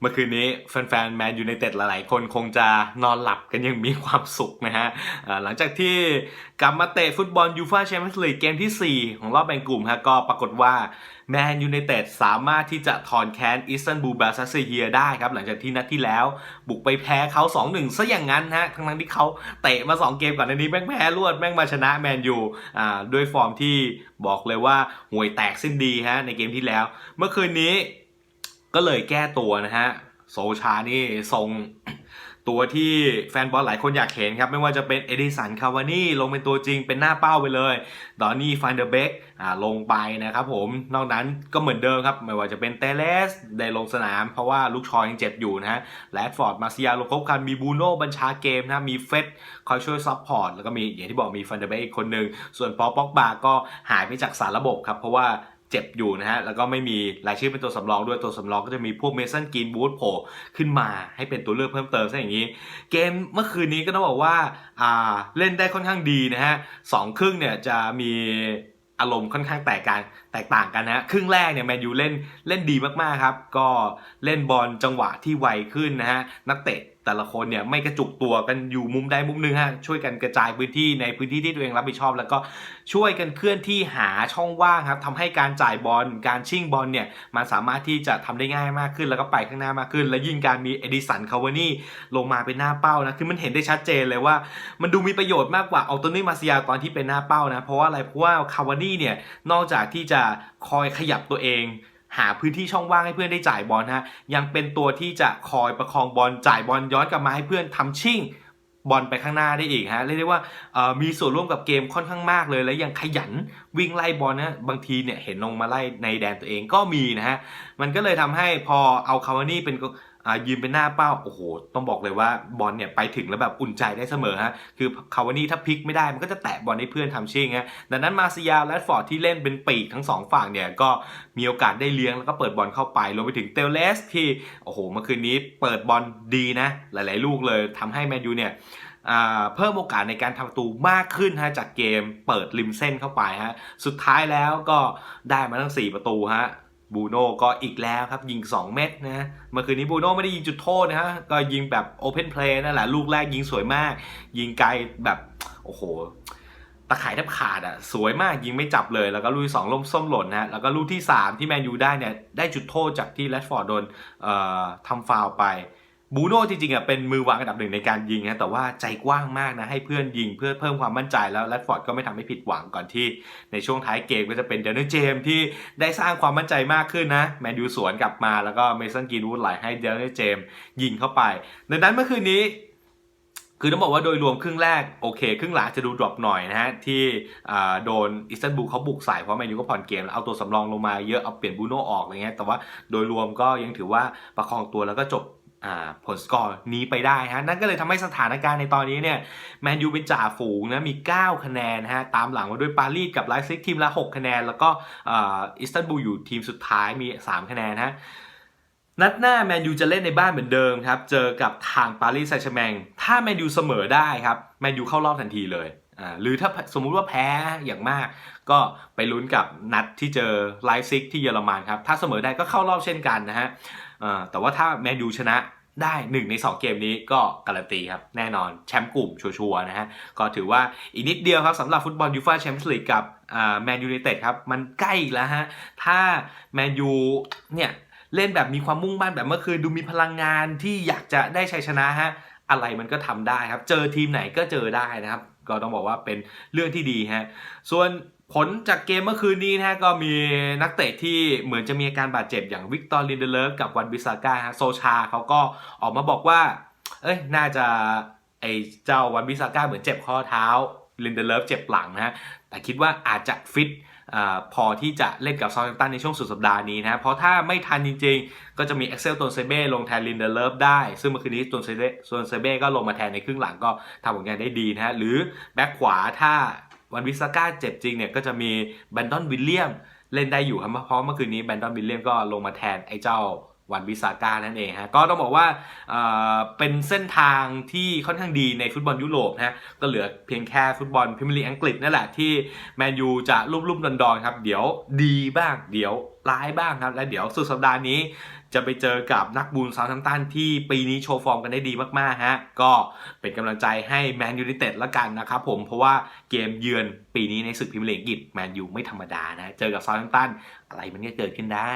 เมื่อคืนนี้แฟนๆแมนยูไนเต็ดหลายๆ คนคงจะนอนหลับกันยังมีความสุขนะฮะหลังจากที่กลับมาเตะฟุตบอลยูฟ่าแชมเปี้ยนส์ลีกเกมทีสี่4 ของรอบแบ่งกลุ่มฮะก็ปรากฏว่าแมนยูไนเต็ดสามารถที่จะถอนแค้นอิสตันบูลบาซัสเฮียได้ครับ หลังจากที่นัดที่แล้วบุกไปแพ้เขา 2-1 ซะอย่างนั้นฮะทั้งนั้นที่เขาเตะมา 2 เกมก่อนในนี้แม่งแพ้รวดแม่งมาชนะแมนยูอ่าด้วยฟอร์มที่บอกเลยว่าห่วยแตกสิ้นดีฮะในเกมที่แล้ว เมื่อคืนนี้ ก็เลยแก้ตัวนะฮะ โซชานี่ทรงตัวที่แฟนบอลหลายคนอยากเห็นครับ ไม่ว่าจะเป็นเอดิสันคาวานี่ลงเป็นตัวจริงเป็นหน้าเป้าไปเลย ดอนนี่ฟันเดอร์เบกอ่าลงไปนะครับผม นอกนั้นก็เหมือนเดิมครับ ไม่ว่าจะเป็นเตเลสได้ลงสนาม เพราะว่าลูกชอยยังเจ็บอยู่นะฮะแรดฟอร์ดมาเซียลงครบคันมีบูโน่บัญชาเกมนะมีเฟสคอยช่วยซัพพอร์ตแล้วก็มีอย่างที่บอกมีฟันเดอร์เบกอีกคนหนึ่งส่วนปอป็อกบาก็หายไปจากสารระบบครับเพราะว่า เจ็บอยู่นะฮะ แล้วก็ไม่มีรายชื่อเป็นตัวสำรองด้วยตัวสำรองก็จะมีพวกเมสันกรีนบูธโผล่ขึ้นมาให้เป็นตัวเลือกเพิ่มเติมซะอย่างนี้ เกมเมื่อคืนนี้ก็ต้องบอกว่าอ่าเล่นได้ค่อนข้างดีนะฮะสองครึ่งเนี่ยจะมีอารมณ์ค่อนข้างแตกกันแตกต่างกันนะฮะครึ่งแรกเนี่ยแมนยูเล่นเล่นดีมากๆครับ ก็เล่นบอลจังหวะที่ไวขึ้นนะฮะนักเตะแต่ละคนเนี่ยไม่กระจุกตัวกันอยู่มุมใดมุมหนึ่งฮะช่วยกันกระจายพื้นที่ในพื้นที่ที่ตัวเองรับผิดชอบ แล้วก็ช่วยกันเคลื่อนที่หาช่องว่างครับทำให้การจ่ายบอลการชิ่งบอลเนี่ยมันสามารถที่จะทำได้ง่ายมากขึ้นแล้วก็ไปข้างหน้ามากขึ้น และยิ่งการมีเอดิสันคาวานี่ลงมาเป็นหน้าเป้านะคือมันเห็นได้ชัดเจนเลยว่า มันดูมีประโยชน์มากกว่าเอาตัวนี้มาเซียตอนที่เป็นหน้าเป้านะเพราะว่าอะไรเพราะว่าคาวานี่เนี่ยนอกจากที่จะคอยขยับตัวเอง หาพื้นที่ช่องว่างให้เพื่อนได้จ่ายบอลฮะยังเป็นตัวที่จะคอยประคองบอลจ่ายบอลย้อนกลับมาให้เพื่อนทำชิ่งบอลไปข้างหน้าได้อีกฮะเรียกได้ว่ามีส่วนร่วมกับเกมค่อนข้างมากเลย และยังขยันวิ่งไล่บอลนะบางทีเนี่ยเห็นลงมาไล่ในแดนตัวเองก็มีนะฮะมันก็เลยทำให้พอเอาคาวานี่เป็น ยืนเป็นหน้าเป้าโอ้โหต้องบอกเลยว่าบอลเนี่ยไปถึงแล้วแบบอุ่นใจได้เสมอฮะคือคาวานี่ถ้าพลิกไม่ได้มันก็จะแตะบอลให้เพื่อนทำชิ่งฮะดังนั้นมาซิยาและฟอร์ดที่เล่นเป็นปีกทั้งสองฝั่งเนี่ยก็มีโอกาสได้เลี้ยงแล้วก็เปิดบอลเข้าไปรวมไปถึงเตลเลสที่โอ้โหเมื่อคืนนี้เปิดบอลดีนะ หลาย ๆ ลูกเลยทำให้แมนยูเนี่ยเพิ่มโอกาสในการทำประตูมากขึ้นฮะจากเกมเปิดริมเส้นเข้าไปฮะสุดท้ายแล้วก็ได้มาทั้ง 4 ประตูฮะ บูโน่ก็อีกแล้วครับ ยิง 2 เม็ดนะเมื่อคืนนี้บูโน่ไม่ได้ยิงจุดโทษนะฮะก็ยิงแบบโอเพนเพลย์นั่นแหละ ลูกแรกยิงสวยมาก ยิงไกลแบบโอ้โหตะข่ายแทบขาดอะสวยมากยิงไม่จับเลย แล้วก็ลูกที่สองล้มส้มหล่นนะฮะแล้วก็ลูกที่ 3 ที่แมนยูได้เนี่ยได้จุดโทษจากที่แรชฟอร์ดโดนทำฟาวไป บูโน่จริงๆอะเป็นมือวางอันดับหนึ่งในการยิงนะแต่ว่าใจกว้างมากนะให้เพื่อนยิงเพื่อเพิ่มความมั่นใจแล้วแรดฟอร์ดก็ไม่ทำให้ผิดหวังก่อนที่ ในช่วงท้ายเกมก็จะเป็นเดนนิสเจมส์ที่ได้สร้างความมั่นใจมากขึ้นนะแมนยูสวนกลับมาแล้วก็เมสันกีนวูดไหลให้เดนนิสเจมส์ยิงเข้าไปดังนั้นเมื่อคืนนี้คือต้องบอกว่าโดยรวมครึ่งแรกโอเค ครึ่งหลังจะดูดรอปหน่อยนะฮะ ที่โดนอิสตันบูลเขาบุกใส่เพราะแมนยูก็ผ่อนเกมแล้วเอาตัวสำรองลงมาเยอะเอาเปลี่ยนบูโน่ออกอะไรเงี้ยแต่ว่าโดยรวมก็ยังถือว่าประคองตัวแล้วก็จบ ผลสกอร์นี้ไปได้ฮะนั่นก็เลยทำให้สถานการณ์ในตอนนี้เนี่ยแมนยูเป็นจ่าฝูงนะมี 9 คะแนนฮะตามหลังมาด้วยปารีสกับไลฟ์ซิกทีมละ 6 คะแนน แล้วก็อิสตันบูลอยู่ทีมสุดท้ายมี 3 คะแนนฮะนัดหน้าแมนยูจะเล่นในบ้านเหมือนเดิมครับ เจอกับทางปารีสแซงต์แชร์แมงถ้าแมนยูเสมอได้ครับแมนยูเข้ารอบทันทีเลยอ่าหรือถ้าสมมุติว่าแพ้อย่างมาก ก็ไปลุ้นกับนัดที่เจอไลฟ์ซิกที่เยอรมันครับ ถ้าเสมอได้ก็เข้ารอบเช่นกันนะฮะ แต่ว่าถ้าแมนยูชนะได้1ใน 2 เกมนี้ก็การันตีครับ แน่นอนแชมป์กลุ่มชัวร์นะฮะ ก็ถือว่าอีกนิดเดียวครับสำหรับฟุตบอลยูฟ่าแชมเปี้ยนส์ลีกกับแมนยูไนเต็ดครับ มันใกล้แล้วฮะ ถ้าแมนยูเนี่ยเล่นแบบมีความมุ่งมั่นแบบเมื่อคืนดูมีพลังงานที่อยากจะได้ชัยชนะฮะ อะไรมันก็ทำได้ครับ เจอทีมไหนก็เจอได้นะครับ ก็ต้องบอกว่าเป็นเรื่องที่ดีฮะส่วน ผลจากเกมเมื่อคืนนี้นะฮะก็มีนักเตะที่เหมือนจะมีอาการบาดเจ็บอย่างวิกตอร์ลินเดเลฟกับวันบิซาก้าฮะโซชาเขาก็ออกมาบอกว่า เอ้ยน่าจะไอเจ้าวันบิซาก้าเหมือนเจ็บข้อเท้าลินเดเลฟเจ็บหลังนะฮะแต่คิดว่าอาจจะฟิตอพอที่จะเล่นกับซา u t ตันในช่วงสุดสัปดาห์นี้นะเพราะถ้าไม่ทันจริงๆ ก็จะมี Excel ตัวเซเบ้ลงแทนลินเดเลฟได้ ซึ่งเมื่อคืนนี้ตัวเซเบ้ส่วนเซเบ้ก็ลงมาแทนในครึ่งหลังก็ทำผลงานได้ดีนะฮะหรือแบ็คขวาถ้า วันวิสาก้าเจ็บจริงเนี่ยก็จะมีแบนดอนวิลเลียมเล่นได้อยู่ครับเพราะเมื่อคืนนี้แบนดอนวิลเลียมก็ลงมาแทนไอ้เจ้าวันบิสาก้านั่นเองฮะก็ต้องบอกว่าเเป็นเส้นทางที่ค่อนข้างดีในฟุตบอลยุโรปนะก็เหลือเพียงแค่ฟุตบอลพรีเมียร์ลีกอังกฤษนั่นแหละที่แมนยูจะรุ่มๆดอนๆครับ เดี๋ยวดีบ้าง เดี๋ยวร้ายบ้างครับ และเดี๋ยวสุดสัปดาห์นี้ จะไปเจอกับนักบูลซาวทัมตันที่ปีนี้โชว์ฟอร์มกันได้ดีมากๆฮะก็เป็นกำลังใจให้แมนยู i นเต็ดละกันนะครับผมเพราะว่าเกมเยือนปีนี้ในศึกพรีเมียร์ลีกอังกฤษแมนยูไม่ธรรมดานะ เจอกับซาวทัมตันอะไรมันก็เกิดขึ้นได้